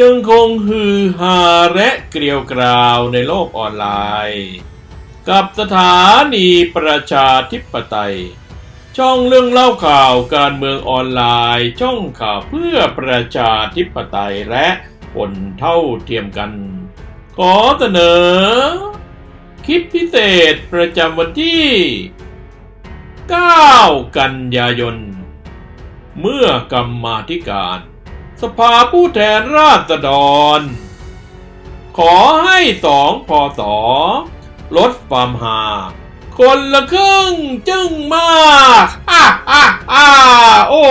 ยังคงฮือฮาและเกลียวกราวในโลกออนไลน์ กับสถานีประชาธิปไตย ช่องเรื่องเล่าข่าวการเมืองออนไลน์ ช่องข่าวเพื่อประชาธิปไตยและผลเท่าเทียมกัน ขอเสนอ คลิปพิเศษประจำวันที่ 9 กันยายน เมื่อกรรมาธิการ สภาผู้แทนราษฎร ขอให้สองพอสอลดความหา คนละครึ่งจึงมากฮ่าฮ่าฮ่าโอ้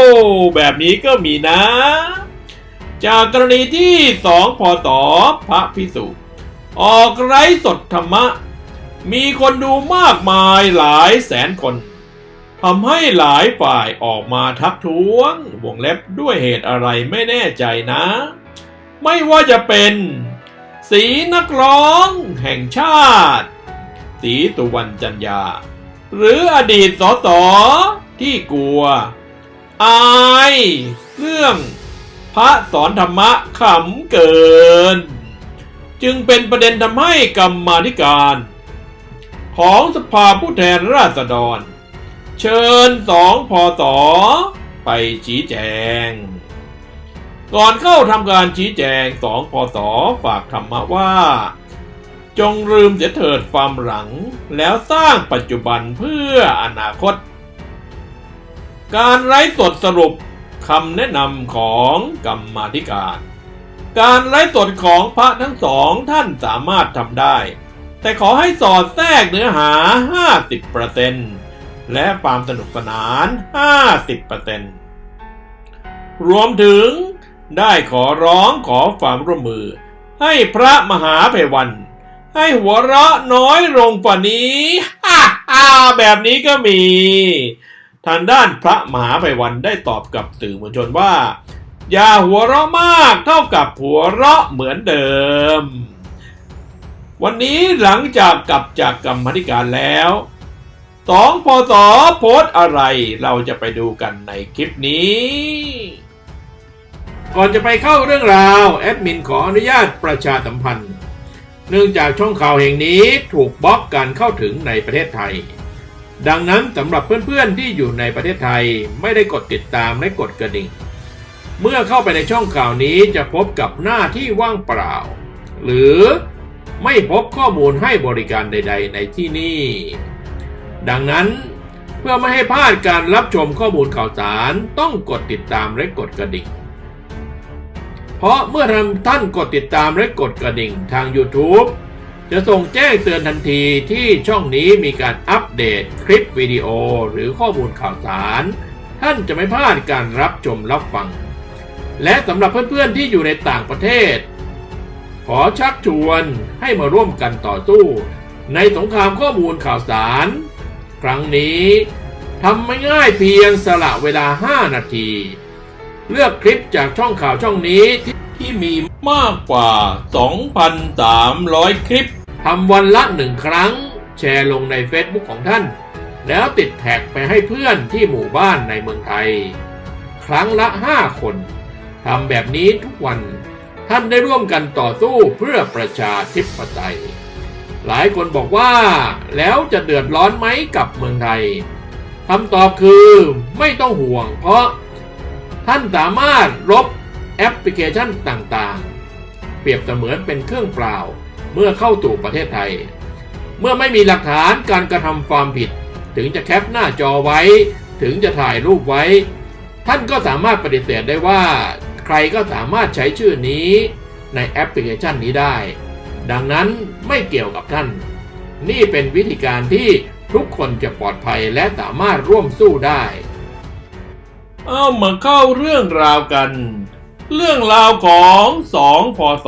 แบบนี้ก็มีนะ จากกรณีที่สองพอสอพระพิสุออกไร้สดธรรมะ มีคนดูมากมายหลายแสนคน ทำให้หลายฝ่ายออกมาทักท้วงวงเล็บด้วยเหตุอะไรไม่แน่ใจนะ ไม่ว่าจะเป็น สีนักร้องแห่งชาติ สีสุวรรณจันยา หรืออดีตสสที่กลัว อายเรื่องพระสอนธรรมะขำเกิน จึงเป็นประเด็นทำให้กรรมาธิการ ของสภาผู้แทนราษฎร เชิญสองพอสอไปชี้แจง ก่อนเข้าทำการชี้แจงสองพอสอฝากธรรมะว่า จงลืมเสียเถิดความหลัง แล้วสร้างปัจจุบันเพื่ออนาคต การไร้สดสรุปคำแนะนำของกรรมาธิการ การไร้สดของพระทั้งสองท่านสามารถทำได้ แต่ขอให้สอดแทรกเนื้อหา 50% และความสนุกสนาน 50%รวมถึงได้ขอร้องขอความร่วมมือ ให้พระมหาไพวัน ให้หัวเราะน้อยลงกว่านี้ฮ่าฮ่าแบบนี้ก็มี ทางด้านพระมหาไพวันได้ตอบกับสื่อมวลชนว่า อย่าหัวเราะมากเท่ากับหัวเราะเหมือนเดิม วันนี้หลังจากกลับจากกรรมธิการแล้ว สองพศโพสอะไรเราจะไปดูกันในคลิปนี้ ก่อนจะไปเข้าเรื่องราว แอดมินขออนุญาตประชาสัมพันธ์ เนื่องจากช่องข่าวแห่งนี้ถูกบล็อกการเข้าถึงในประเทศไทย ดังนั้นสำหรับเพื่อนๆที่อยู่ในประเทศไทยไม่ได้กดติดตามและกดกระดิ่ง เมื่อเข้าไปในช่องข่าวนี้จะพบกับหน้าที่ว่างเปล่า หรือไม่พบข้อมูลให้บริการใด ๆ ในที่นี่ ดังนั้นเพื่อไม่ให้พลาดการรับชมข้อมูลข่าวสารต้องกดติดตามและกดกระดิ่ง เพราะเมื่อท่านกดติดตามและกดกระดิ่งทาง YouTube จะส่งแจ้งเตือนทันทีที่ช่องนี้มีการอัปเดตคลิปวิดีโอหรือข้อมูลข่าวสาร ท่านจะไม่พลาดการรับชมรับฟัง และสำหรับเพื่อนๆที่อยู่ในต่างประเทศ ขอชักชวนให้มาร่วมกันต่อสู้ ในสงครามข้อมูลข่าวสาร ครั้งนี้ทำไม่ง่ายเพียงสละเวลา 5 นาที เลือกคลิปจากช่องข่าวช่องนี้ที่ที่มีมากกว่า 2,300 คลิปทำวันละหนึ่งครั้ง แชร์ลงใน Facebook ของท่าน แล้วติดแท็กไปให้เพื่อนที่หมู่บ้านในเมืองไทย ครั้งละ 5 คนทำแบบนี้ทุกวันท่านได้ร่วมกันต่อสู้เพื่อประชาธิปไตย หลายคนบอกว่าแล้วจะเดือดร้อนไหมกับเมืองไทยคำตอบคือไม่ต้องห่วง เพราะท่านสามารถลบแอปพลิเคชันต่างๆ เปรียบเสมือนเป็นเครื่องเปล่าเมื่อเข้าสู่ประเทศไทย เมื่อไม่มีหลักฐานการกระทำความผิด ถึงจะแคปหน้าจอไว้ ถึงจะถ่ายรูปไว้ ท่านก็สามารถปฏิเสธได้ว่า ใครก็สามารถใช้ชื่อนี้ในแอปพลิเคชันนี้ได้ ดังนั้นไม่เกี่ยวกับท่าน นี่เป็นวิธีการที่ทุกคนจะปลอดภัยและสามารถร่วมสู้ได้ เอามาเข้าเรื่องราวกัน เรื่องราวของสองพศ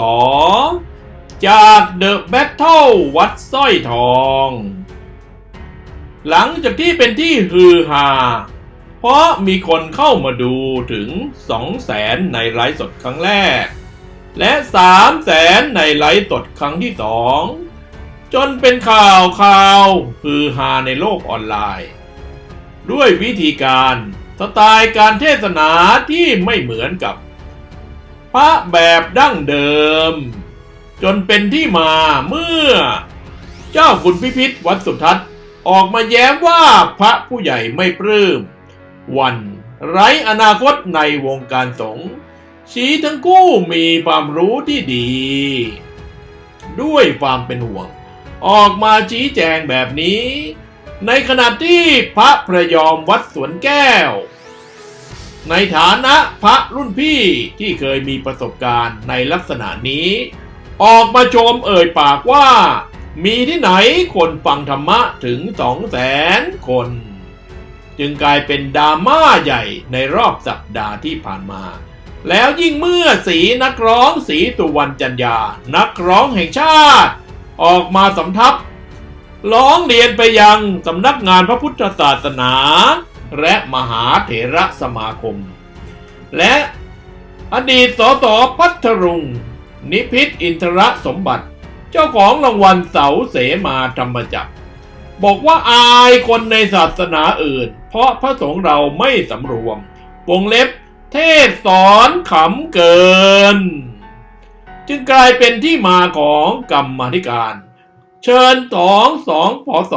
จากเดอะแบทเทิลวัดสร้อยทอง หลังจากที่เป็นที่ฮือฮาเพราะมีคนเข้ามาดูถึง2แสนในไลฟ์สดครั้งแรก และ3แสนในไลฟ์สดครั้งที่สองจนเป็นข่าวข่าวฮือฮาในโลกออนไลน์ ด้วยวิธีการสไตล์การเทศนาที่ไม่เหมือนกับ พระแบบดั้งเดิม จนเป็นที่มาเมื่อ เจ้าคุณพิพิธวัดสุทัศน์ออกมาแย้มว่าพระผู้ใหญ่ไม่ปลื้มวันไร้อนาคตในวงการสงฆ์ ชี้ทั้งคู่มีความรู้ที่ดี ด้วยความเป็นห่วง ออกมาชี้แจงแบบนี้ ในขณะที่พระพระยอมวัดสวนแก้ว ในฐานะพระรุ่นพี่ที่เคยมีประสบการณ์ในลักษณะนี้ ออกมาชมเอ่ยปากว่า มีที่ไหนคนฟังธรรมะถึงสองแสนคน จึงกลายเป็นดราม่าใหญ่ในรอบสัปดาห์ที่ผ่านมา แล้วยิ่งเมื่อสีนักร้องสีสุวรรณจันยา นักร้องแห่งชาติ ออกมาสำทับ ร้องเรียนไปยังสำนักงานพระพุทธศาสนา และมหาเถระสมาคม และอดีตสสพัทรุง นิพิษอินทรสมบัติ เจ้าของรางวัลเสาเสมาธรรมจักร บอกว่าอายคนในศาสนาอื่น เพราะพระสงฆ์เราไม่สำรวมวงเล็บ เทศสอนขำเกิน จึงกลายเป็นที่มาของกรรมาธิการ เชิญสองสองพศ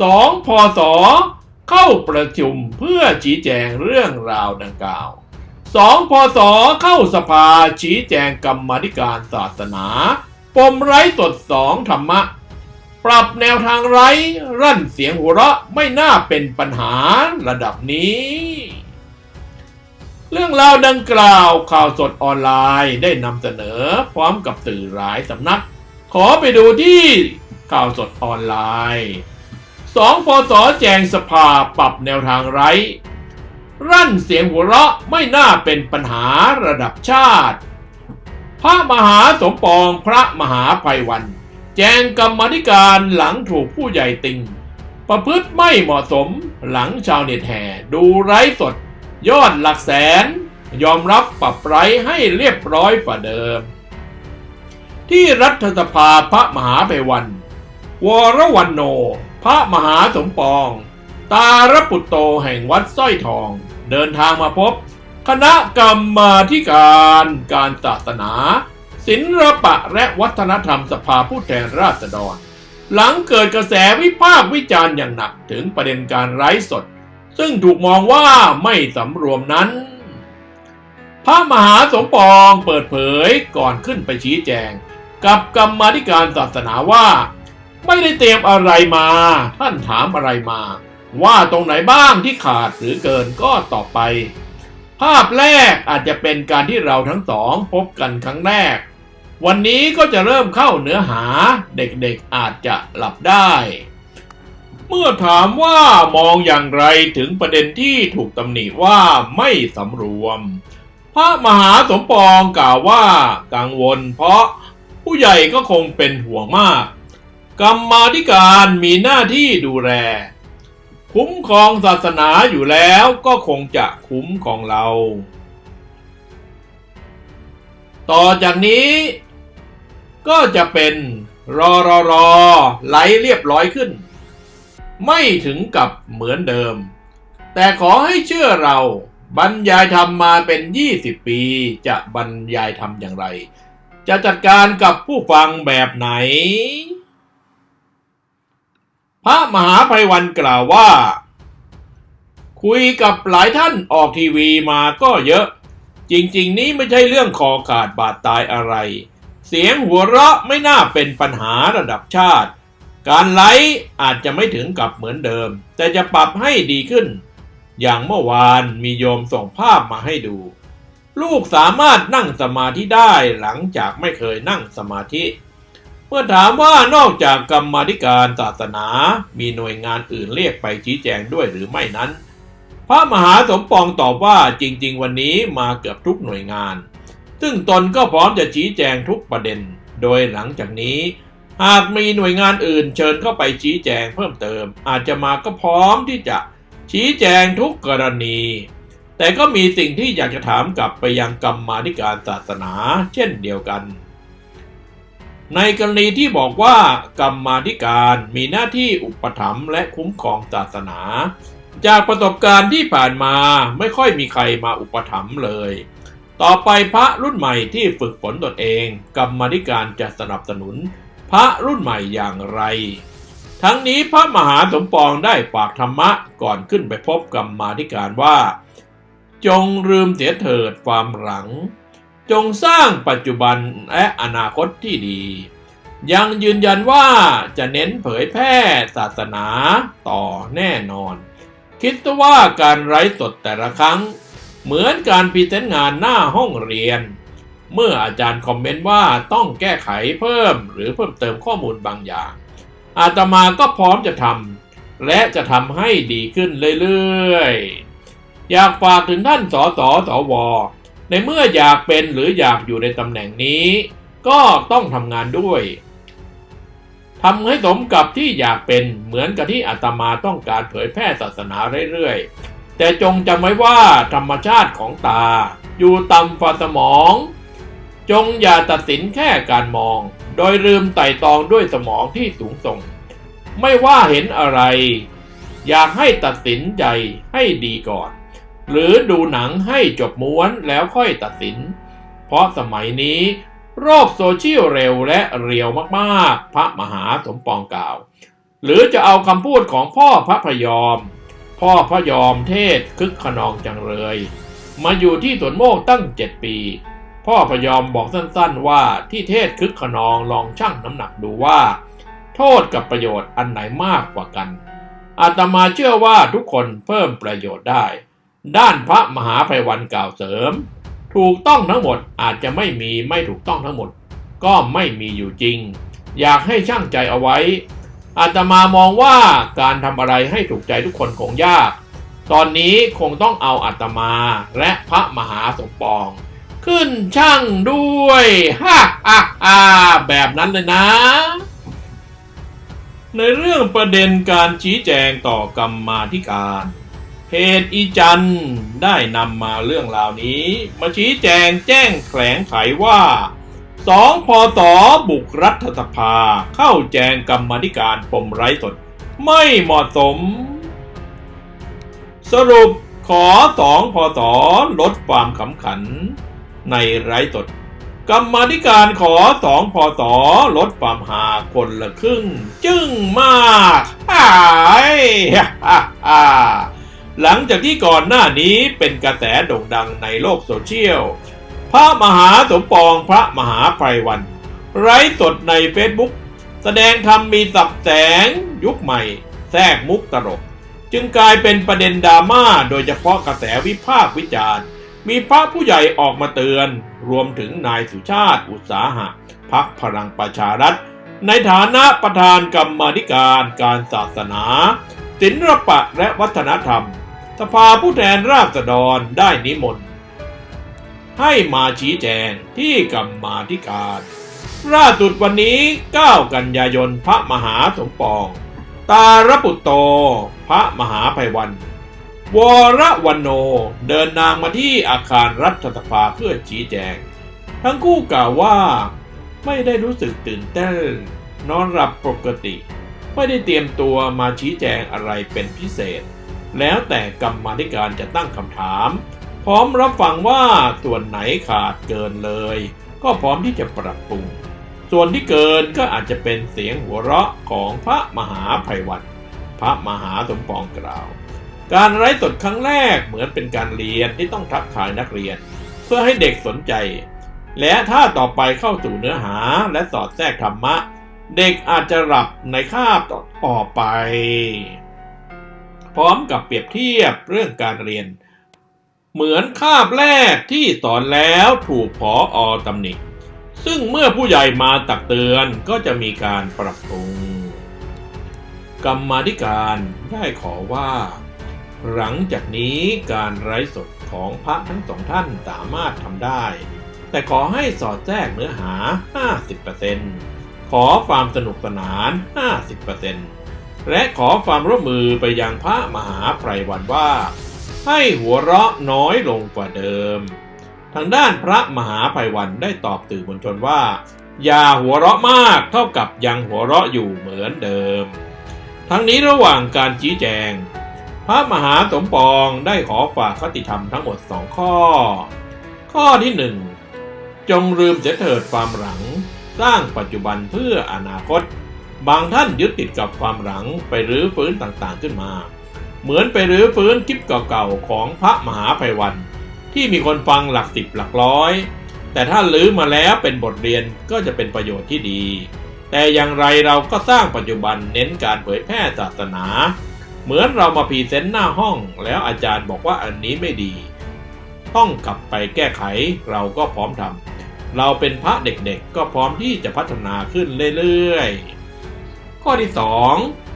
สองพศเข้าประชุมเพื่อชี้แจงเรื่องราวดังกล่าวสองพศเข้าสภาชี้แจงกรรมาธิการศาสนา ปมไร้สดสองธรรมะ ปรับแนวทางไร้ รั่นเสียงหัวเราะไม่น่าเป็นปัญหาระดับนี้ เรื่องราวดังกล่าวข่าวสดออนไลน์ได้นำเสนอพร้อมกับสื่อหลายสำนัก ขอไปดูที่ข่าวสดออนไลน์สองพศแจงสภาปรับแนวทางไร้ รั่นเสียงหัวเราะไม่น่าเป็นปัญหาระดับชาติ พระมหาสมปองพระมหาภัยวัน จงกรรมธิการหลังถูกผู้ใหญ่ติง ประพฤติไม่เหมาะสมหลังชาวเน็ตแห่ดูไร้สด ยอดหลักแสน ยอมรับปรับไร้ให้เรียบร้อยกว่าเดิม ที่รัฐสภาพระมหาภัยวัน วรวันโน พระมหาสมปอง ตารปุตโตแห่งวัดสร้อยทอง เดินทางมาพบ คณะกรรมาธิการการศาสนา ศิลปะและวัฒนธรรมสภาผู้แทนราษฎร หลังเกิดกระแสวิพากษ์วิจารณ์อย่างหนักถึงประเด็นการไร้สด ซึ่งถูกมองว่าไม่สำรวมนั้น พระมหาสมปองเปิดเผยก่อนขึ้นไปชี้แจง กับกรรมธิการศาสนาว่า ไม่ได้เตรียมอะไรมา ท่านถามอะไรมา ว่าตรงไหนบ้างที่ขาดหรือเกินก็ต่อไป ภาพแรกอาจจะเป็นการที่เราทั้งสองพบกันครั้งแรก วันนี้ก็จะเริ่มเข้าเนื้อหาเด็กๆอาจจะหลับได้ เมื่อถามว่ามองอย่างไรถึงประเด็นที่ถูกตำหนิว่าไม่สำรวม พระมหาสมปองกล่าวว่ากังวลเพราะผู้ใหญ่ก็คงเป็นห่วงมาก กรรมาธิการมีหน้าที่ดูแล คุ้มครองศาสนาอยู่แล้วก็คงจะคุ้มของเรา ต่อจากนี้ ก็จะเป็นรอรอรอไหลเรียบร้อยขึ้น ไม่ถึงกับเหมือนเดิม แต่ขอให้เชื่อเราบรรยายธรรมมาเป็น 20 ปี จะบรรยายธรรมอย่างไร จะจัดการกับผู้ฟังแบบไหน พระมหาภัยวันกล่าวว่า คุยกับหลายท่านออกทีวีมาก็เยอะ จริง ๆ นี้ไม่ใช่เรื่องคอขาดบาดตายอะไร เสียงหัวเราะไม่น่าเป็นปัญหาระดับชาติ การไลฟ์อาจจะไม่ถึงกับเหมือนเดิม แต่จะปรับให้ดีขึ้น อย่างเมื่อวานมีโยมส่งภาพมาให้ดู ลูกสามารถนั่งสมาธิได้หลังจากไม่เคยนั่งสมาธิ เมื่อถามว่านอกจากกรรมธิการศาสนา มีหน่วยงานอื่นเรียกไปชี้แจงด้วยหรือไม่นั้น พระมหาสมปองตอบว่าจริง ๆ วันนี้มาเกือบทุกหน่วยงาน ซึ่งตนก็พร้อมจะชี้แจงทุกประเด็น โดยหลังจากนี้ หากมีหน่วยงานอื่นเชิญเข้าไปชี้แจงเพิ่มเติม อาจจะมาก็พร้อมที่จะชี้แจงทุกกรณี แต่ก็มีสิ่งที่อยากจะถามกลับไปยังกรรมาธิการศาสนาเช่นเดียวกัน ในกรณีที่บอกว่ากรรมาธิการมีหน้าที่อุปถัมภ์และคุ้มครองศาสนา จากประสบการณ์ที่ผ่านมาไม่ค่อยมีใครมาอุปถัมภ์เลย ต่อไปพระรุ่นใหม่ที่ฝึกฝนตนเองกรรมาธิการจะสนับสนุน พระรุ่นใหม่อย่างไร ทั้งนี้พระมหาสมปองได้ฝากธรรมะก่อนขึ้นไปพบกรรมาธิการว่า จงลืมเสียเถิดความหลัง จงสร้างปัจจุบันและอนาคตที่ดี ยังยืนยันว่าจะเน้นเผยแพร่ศาสนาต่อแน่นอน คิดว่าการไร้สดแต่ละครั้ง เหมือนการพรีเซนต์งานหน้าห้องเรียน เมื่ออาจารย์คอมเมนต์ว่าต้องแก้ไขเพิ่มหรือเพิ่มเติมข้อมูลบางอย่าง อาตมาก็พร้อมจะทำและจะทำให้ดีขึ้นเรื่อยๆ อยากฝากถึงท่านสสสว ในเมื่ออยากเป็นหรืออยากอยู่ในตำแหน่งนี้ ก็ต้องทำงานด้วยทำให้สมกับที่อยากเป็นเหมือนกับที่อาตมาต้องการเผยแพร่ศาสนาเรื่อยๆ แต่จงจำไว้ว่าธรรมชาติของตา อยู่ต่ำฝ่าสมอง จงอย่าตัดสินแค่การมอง โดยลืมไต่ตองด้วยสมองที่สูงส่ง ไม่ว่าเห็นอะไร อยากให้ตัดสินใจให้ดีก่อน หรือดูหนังให้จบม้วนแล้วค่อยตัดสิน เพราะสมัยนี้โรคโซเชียลเร็วและเรียวมาก ๆ พระมหาสมปองกล่าว หรือจะเอาคำพูดของพ่อพระพยอม พ่อพระยอมเทศคึกขนองจังเลย มาอยู่ที่สวนโมกตั้งเจ็ดปี พ่อพยอมบอกสั้นๆว่าที่เทศคึกขนองลองชั่งน้ำหนักดูว่า โทษกับประโยชน์อันไหนมากกว่ากัน อาตมาเชื่อว่าทุกคนเพิ่มประโยชน์ได้ ด้านพระมหาภัยวันกล่าวเสริม ถูกต้องทั้งหมดอาจจะไม่มีไม่ถูกต้องทั้งหมด ก็ไม่มีอยู่จริง อยากให้ช่างใจเอาไว้ อาตมามองว่าการทำอะไรให้ถูกใจทุกคนคงยาก ตอนนี้คงต้องเอาอาตมาและพระมหาสมปอง ขึ้นช่างด้วยฮ่าฮ่าฮ่าแบบนั้นเลยนะ ในเรื่องประเด็นการชี้แจงต่อกรรมาธิการเพจอีจันได้นำมาเรื่องราวนี้ มาชี้แจงแจ้งแถลงไขว่า สองพศบุกรัฐสภา เข้าแจงกรรมธิการปมไร้สด ไม่เหมาะสม สรุปขอสองพศลดความขำขัน ในไร้สด กรรมธิการขอสองพศลดความหาคนละครึ่ง จึ้งมากหายฮ่าฮ่าหลังจากที่ก่อนหน้านี้เป็นกระแสโด่งดังในโลกโซเชียล พระมหาสมปองพระมหาไพรวัน ไร้สดในเฟซบุ๊กแสดงธรรมมีสับแสงยุคใหม่ แทรกมุกตลก จึงกลายเป็นประเด็นดราม่าโดยเฉพาะกระแสวิพากษ์วิจารณ์ มีพระผู้ใหญ่ออกมาเตือน รวมถึงนายสุชาติอุตสาหะพักพลังประชารัฐ ในฐานะประธานกรรมธิการการศาสนา ศิลปะและวัฒนธรรม สภาผู้แทนราษฎรได้นิมนต์ ให้มาชี้แจงที่กรรมาธิการล่าสุดวันนี้ 9 กันยายนพระมหาสมปอง ตารปุตโต พระมหาภัยวัน วรวันโนเดินนางมาที่อาคารรัฐสภาเพื่อชี้แจง ทั้งคู่กล่าวว่า ไม่ได้รู้สึกตื่นเต้น นอนหลับปกติ ไม่ได้เตรียมตัวมาชี้แจงอะไรเป็นพิเศษ แล้วแต่กรรมาธิการจะตั้งคำถาม พร้อมรับฟังว่าส่วนไหนขาดเกินเลย ก็พร้อมที่จะปรับปรุง ส่วนที่เกินก็อาจจะเป็นเสียงหัวเราะของพระมหาภัยวันพระมหาสมปองกล่าว การไร้สดครั้งแรกเหมือนเป็นการเรียนที่ต้องทักทายนักเรียน เพื่อให้เด็กสนใจ และถ้าต่อไปเข้าสู่เนื้อหาและสอดแทรกธรรมะ เด็กอาจจะหลับในคาบต่อไป พร้อมกับเปรียบเทียบเรื่องการเรียน เหมือนคาบแรกที่สอนแล้วถูกผออตำหนิ ซึ่งเมื่อผู้ใหญ่มาตักเตือนก็จะมีการปรับปรุง กรรมาธิการได้ขอว่า หลังจากนี้การไร้สดของพระทั้งสองท่านสามารถทำได้ แต่ขอให้สอดแทรกเนื้อหา 50%ขอความสนุกสนาน 50%และขอความร่วมมือไปยังพระมหาไพรวันว่า ให้หัวเราะน้อยลงกว่าเดิม ทางด้านพระมหาภัยวันได้ตอบสื่อมวลชนว่า อย่าหัวเราะมากเท่ากับยังหัวเราะอยู่เหมือนเดิม ทั้งนี้ระหว่างการชี้แจง พระมหาสมปองได้ขอฝากคติธรรมทั้งหมดสองข้อ ข้อที่หนึ่งจงลืมเสียเถิดความหลัง สร้างปัจจุบันเพื่ออนาคต บางท่านยึดติดกับความหลังไปรื้อฟื้นต่างๆขึ้นมา เหมือนไปรื้อฟื้นคลิปเก่าๆของพระมหาภัยวัน ที่มีคนฟังหลักสิบหลักร้อย แต่ถ้าลื้อมาแล้วเป็นบทเรียนก็จะเป็นประโยชน์ที่ดี แต่อย่างไรเราก็สร้างปัจจุบันเน้นการเผยแพร่ศาสนา เหมือนเรามาพรีเซนต์หน้าห้อง แล้วอาจารย์บอกว่าอันนี้ไม่ดี ต้องกลับไปแก้ไขเราก็พร้อมทำเราเป็นพระเด็กๆก็พร้อมที่จะพัฒนาขึ้นเรื่อยๆข้อที่ 2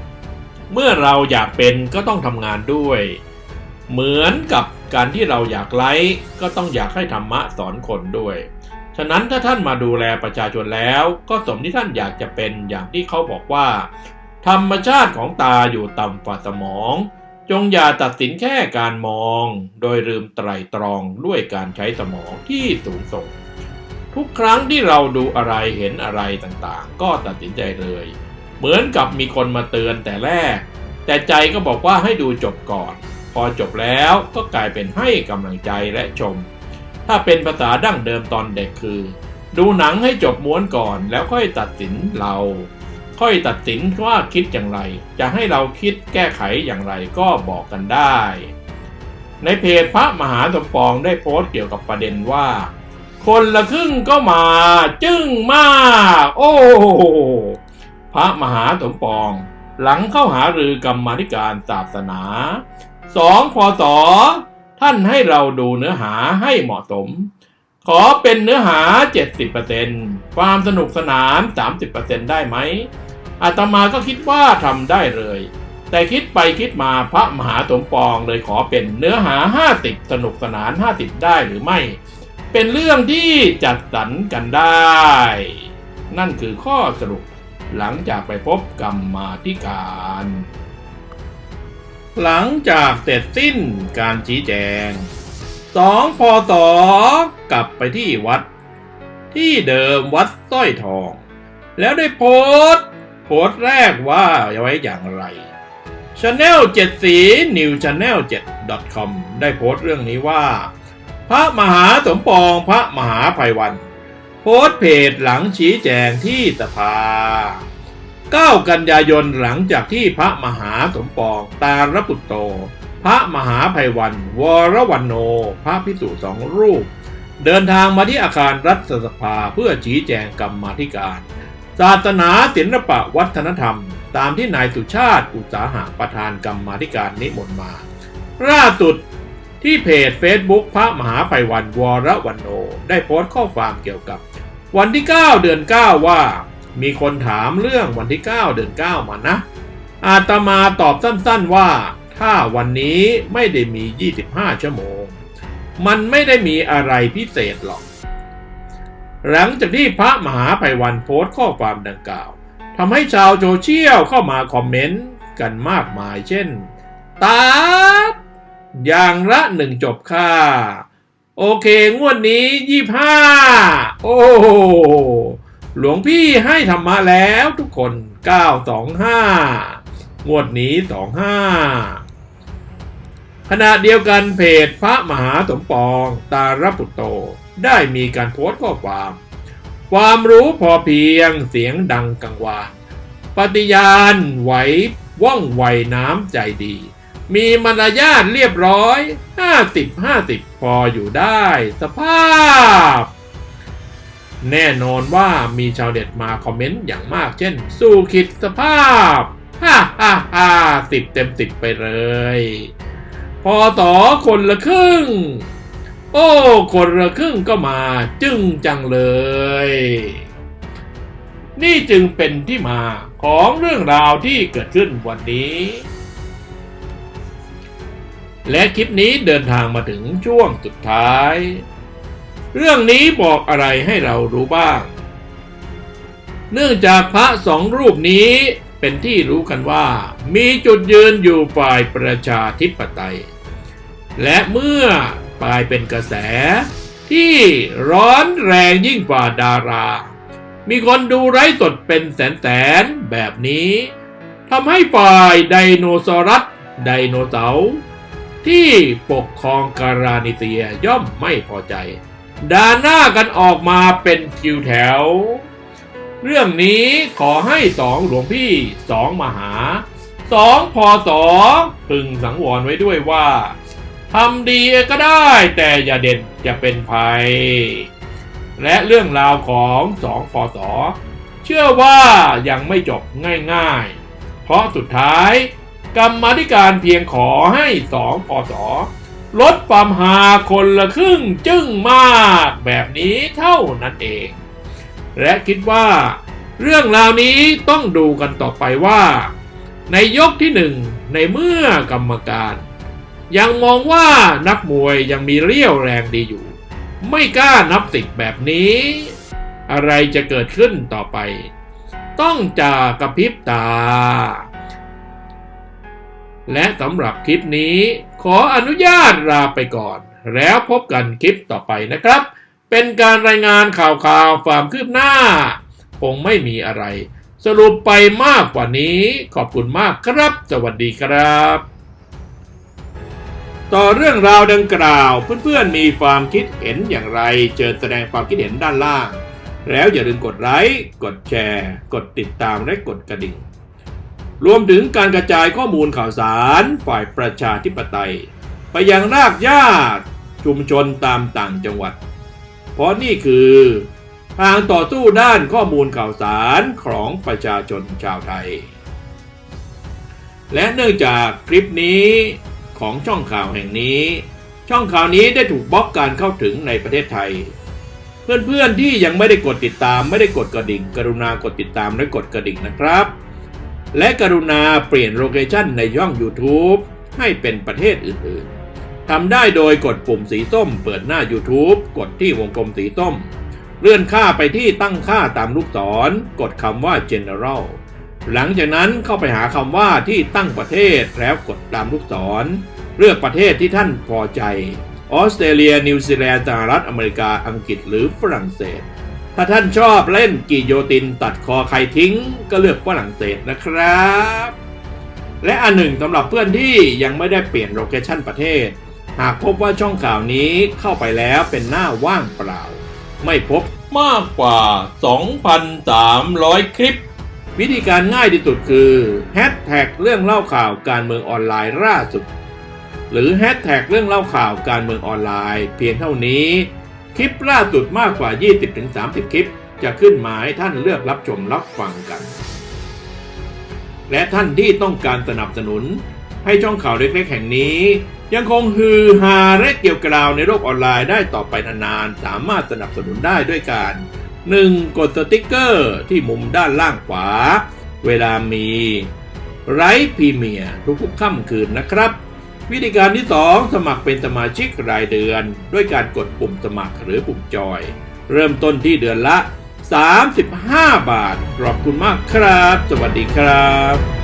เมื่อเราอยากเป็นก็ต้องทำงานด้วย เหมือนกับการที่เราอยากไลฟ์ก็ต้องอยากให้ธรรมะสอนคนด้วย ฉะนั้นถ้าท่านมาดูแลประชาชนแล้ว ก็สมที่ท่านอยากจะเป็นอย่างที่เขาบอกว่า ธรรมชาติของตาอยู่ต่ำกว่าสมอง จงอย่าตัดสินแค่การมอง โดยลืมไตรตรองด้วยการใช้สมองที่สูงส่ง ทุกครั้งที่เราดูอะไรเห็นอะไรต่างๆ ก็ตัดสินใจเลย เหมือนกับมีคนมาเตือนแต่แรก แต่ใจก็บอกว่าให้ดูจบก่อน พอจบแล้วก็กลายเป็นให้กำลังใจและชม ถ้าเป็นภาษาดั้งเดิมตอนเด็กคือ ดูหนังให้จบม้วนก่อนแล้วค่อยตัดสินเรา ค่อยตัดสินว่าคิดอย่างไร จะให้เราคิดแก้ไขอย่างไรก็บอกกันได้ ในเพจพระมหาสมปองได้โพสต์เกี่ยวกับประเด็นว่า คนละครึ่งก็มา จึ้งมาก โอ้ พระมหาสมปอง หลังเข้าหารือกรรมธิการศาสนาสองพศท่านให้เราดูเนื้อหาให้เหมาะสม ขอเป็นเนื้อหา 70%ความสนุกสนาน 30%ได้ไหมอาตมาก็คิดว่าทำได้เลย แต่คิดไปคิดมาพระมหาสมปองเลยขอเป็นเนื้อหา 50 สนุกสนาน 50 ได้หรือไม่ เป็นเรื่องที่จัดสรรกันได้ นั่นคือข้อสรุป หลังจากไปพบกรรมาธิการ หลังจากเสร็จสิ้นการชี้แจงสองพอตอกลับไปที่วัด ที่เดิมวัดสร้อยทอง แล้วได้โพสต์โพสต์แรกว่าไว้อย่างไร Channel 7สี New Channel 7 com ได้โพสต์เรื่องนี้ว่า พระมหาสมปองพระมหาภัยวัน โพสเพจหลังชี้แจงที่สภา 9 กันยายนหลังจากที่พระมหาสมปองตาลปุตโต พระมหาภัยวันวรวันโน พระพิสุสองรูป เดินทางมาที่อาคารรัฐสภาเพื่อชี้แจงกรรมาธิการ ศาสนาศิลปะวัฒนธรรม ตามที่นายสุชาติอุตสาหะประธานกรรมาธิการนิมนต์มา ล่าสุดที่เพจ Facebook พระมหาภัยวันวรวันโน ได้โพสต์ข้อความเกี่ยวกับ วันที่ 9 เดือน 9 ว่า มีคนถามเรื่องวันที่ 9 เดือน 9 มานะ อาตมาตอบสั้นๆว่า ถ้าวันนี้ไม่ได้มี 25 ชั่วโมง มันไม่ได้มีอะไรพิเศษหรอก หลังจากที่พระมหาภัยวันโพสต์ข้อความดังกล่าวทำให้ชาวโซเชียลเข้ามาคอมเมนต์กันมากมายเช่นตาดอย่างละหนึ่งจบค่ะ โอเค งวดนี้ยี่ห้าโอ้โหหลวงพี่ให้ธรรมะแล้วทุกคนเก้าสองห้างวดนี้สองห้าขณะเดียวกันเพจพระมหาสมปองตาลปุตโต ได้มีการโพสต์ข้อความ ความรู้พอเพียงเสียงดังกังวานปฏิญาณไหวว่องไวน้ำใจดี มีมารยาทเรียบร้อย 50 50 พออยู่ได้ สภาพ แน่นอนว่ามีชาวเน็ตมาคอมเมนต์อย่างมากเช่น สู้คิดสภาพ ฮ่าฮ่าฮ่าสิบเต็มสิบไปเลย พอต่อคนละครึ่ง โอ้ คนละครึ่งก็มาจึ้งจังเลย นี่จึงเป็นที่มาของเรื่องราวที่เกิดขึ้นวันนี้ และคลิปนี้เดินทางมาถึงช่วงสุดท้าย เรื่องนี้บอกอะไรให้เรารู้บ้าง เนื่องจากพระสองรูปนี้เป็นที่รู้กันว่ามีจุดยืนอยู่ฝ่ายประชาธิปไตย และเมื่อกลายเป็นกระแส ที่ร้อนแรงยิ่งกว่าดารา มีคนดูไร้สดเป็นแสนๆแบบนี้ทำให้ฝ่ายไดโนเสารัสไดโนเสาร์ ที่ปกครองการานิเซียย่อมไม่พอใจด่าหน้ากันออกมาเป็นคิวแถว เรื่องนี้ขอให้สองหลวงพี่สองมหาสองพอสอพึงสังวรไว้ด้วยว่าทำดีก็ได้แต่อย่าเด่นจะเป็นภัย และเรื่องราวของสองพอสอเชื่อว่ายังไม่จบง่ายๆ เพราะสุดท้าย กรรมธิการเพียงขอให้สองพอสอลดความหาคนละครึ่งจึ้งมากแบบนี้เท่านั้นเอง และคิดว่า เรื่องราวนี้ต้องดูกันต่อไปว่า ในยกที่หนึ่งในเมื่อกรรมการ ยังมองว่านักมวยยังมีเรี่ยวแรงดีอยู่ ไม่กล้านับสิบแบบนี้ อะไรจะเกิดขึ้นต่อไป ต้องจากกระพริบตา และสำหรับคลิปนี้ ขออนุญาตลาไปก่อน แล้วพบกันคลิปต่อไปนะครับ เป็นการรายงานข่าวข่าวความคืบหน้า คงไม่มีอะไร สรุปไปมากกว่านี้ ขอบคุณมากครับ สวัสดีครับ ต่อเรื่องราวดังกล่าวเพื่อนๆมีความคิดเห็นอย่างไร เจอแสดงความคิดเห็นด้านล่าง แล้วอย่าลืมกดไลค์กดแชร์ กดติดตามและกดกระดิ่ง รวมถึงการกระจายข้อมูลข่าวสารฝ่ายประชาธิปไตย ไปยังรากหญ้าชุมชนตามต่างจังหวัด เพราะนี่คือทางต่อสู้ด้านข้อมูลข่าวสารของประชาชนชาวไทย และเนื่องจากคลิปนี้ของช่องข่าวแห่งนี้ ช่องข่าวนี้ได้ถูกบล็อกการเข้าถึงในประเทศไทย เพื่อนๆที่ยังไม่ได้กดติดตามไม่ได้กดกระดิ่ง กรุณากดติดตามและกดกระดิ่งนะครับ และกรุณาเปลี่ยนโลเคชั่นในย่อง YouTube ให้เป็นประเทศอื่นๆ ทำได้โดยกดปุ่มสีส้มเปิดหน้า YouTube กดที่วงกลมสีส้ม เลื่อนค่าไปที่ตั้งค่าตามลูกศร กดคำว่า General หลังจากนั้นเข้าไปหาคำว่าที่ตั้งประเทศแล้วกดตามลูกศร เลือกประเทศที่ท่านพอใจ ออสเตรเลีย นิวซีแลนด์สหรัฐอเมริกาอังกฤษหรือฝรั่งเศส ถ้าท่านชอบเล่นกิโยตินตัดคอใครทิ้ง ก็เลือกฝรั่งเศสนะครับ และอันหนึ่งสำหรับเพื่อนที่ยังไม่ได้เปลี่ยนโลเคชันประเทศ หากพบว่าช่องข่าวนี้เข้าไปแล้วเป็นหน้าว่างเปล่า ไม่พบมากกว่า 2,300 คลิป วิธีการง่ายที่สุดคือแฮชแท็กเรื่องเล่าข่าวการเมืองออนไลน์ล่าสุด หรือแฮชแท็กเรื่องเล่าข่าวการเมืองออนไลน์ เพียงเท่านี้ คลิปล่าสุดมากกว่า 20-30 คลิป จะขึ้นมาให้ท่านเลือกรับชมรับฟังกัน และท่านที่ต้องการสนับสนุน ให้ช่องข่าวเล็กๆแห่งนี้ ยังคงฮือฮาและเกี่ยวกราวในโลกออนไลน์ได้ต่อไปนานๆ สามารถสนับสนุนได้ด้วยการ 1. กดสติกเกอร์ที่มุมด้านล่างขวา เวลามีไร้พรีเมียร์ทุกๆค่ำคืนนะครับ วิธีการที่ 2 สมัครเป็นสมาชิกรายเดือน ด้วยการกดปุ่มสมัครหรือปุ่มจอย เริ่มต้นที่เดือนละ 35 บาท ขอบคุณมากครับ สวัสดีครับ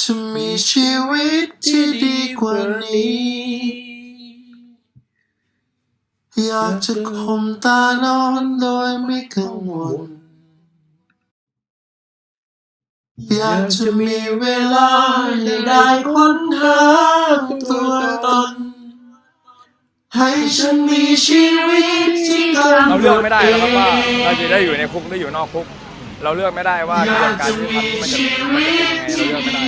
จะมีชีวิตที่ดีกว่านี้ อยากจะข่มตานอนโดยไม่กังวล อยากจะมีเวลาให้ได้ค้นหาตัวตน ให้ฉันมีชีวิตที่กำเราหนเลือกดไม่ได้เอนะครับว่างเราจะได้อยู่ในคุกหรืออยู่นอกคุก เราเลือกไม่ได้ว่ากระบวนการยุติธรรมมันจะมันจะเป็นยังไงเราเลือกไม่ได้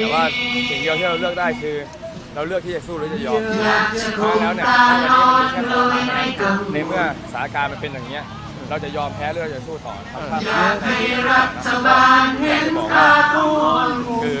แต่ว่าสิ่งเดียวที่เราเลือกได้คือ เราเลือกที่จะสู้หรือจะยอมเพราะฉะนั้นแล้วเนี่ยถ้าวันนี้มันมีแค่สองทางเท่านั้นในเมื่อสถานการณ์มันเป็นอย่างเนี้ยเราจะยอมแพ้หรือเราจะสู้ต่อครับถ้าอยากให้รัฐบาลเห็นค่าคือ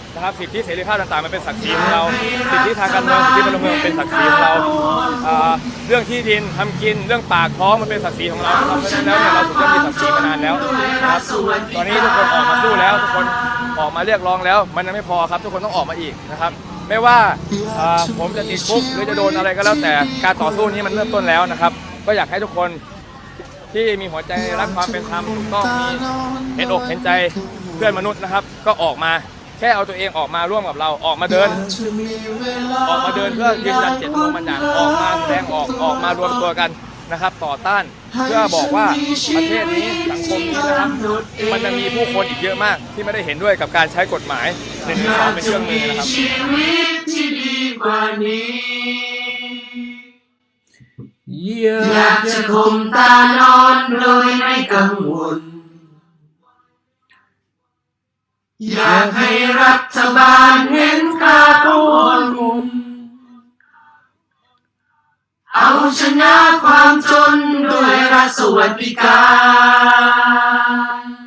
นะครับสิทธิเสรีภาพต่างๆมันเป็นศักดิ์ศรีของเราสิทธิทางการเมืองสิทธิพลเมืองเป็นศักดิ์ศรีของเราเรื่องที่ดินทำกินเรื่องปากท้องมันเป็นศักดิ์ศรีของเราเพราะฉะนั้นแล้วเนี่ยเราถูกต้องมีศักดิ์ศรีมานานแล้วนะครับตอนนี้ทุกคนออกมาสู้แล้วทุกคนออกมาเรียกร้องแล้ว มันยังไม่พอครับ ทุกคนต้องออกมาอีกนะครับไม่ว่าอ่าผมจะติดคุกหรือจะโดนอะไรก็แล้วแต่การต่อสู้นี้มันเริ่มต้นแล้วนะครับ ก็อยากให้ทุกคนที่มีหัวใจรักความเป็นธรรมถูกต้องมีเห็นอกเห็นใจเพื่อนมนุษย์นะครับ ก็ออกมา แค่เอาตัวเองออกมาร่วมกับเราออกมาเดิน ออกมาเดินเพื่อยืนยันเจตจำนงมันอย่างออกมาแสดงออกออกมารวมตัวกันนะครับ ต่อต้านเพื่อบอกว่าประเทศนี้สังคมนี้นะครับมันจะมีผู้คนอีกเยอะมาก ที่ไม่ได้เห็นด้วยกับการใช้กฎหมายหนึ่งสองเป็นเครื่องมือนะครับอยากจะข่มตานอนโดยไม่กังวล อยากให้รัฐบาลเห็นค่าของคนเอาชนะความจนด้วยรัฐสวัสดิการ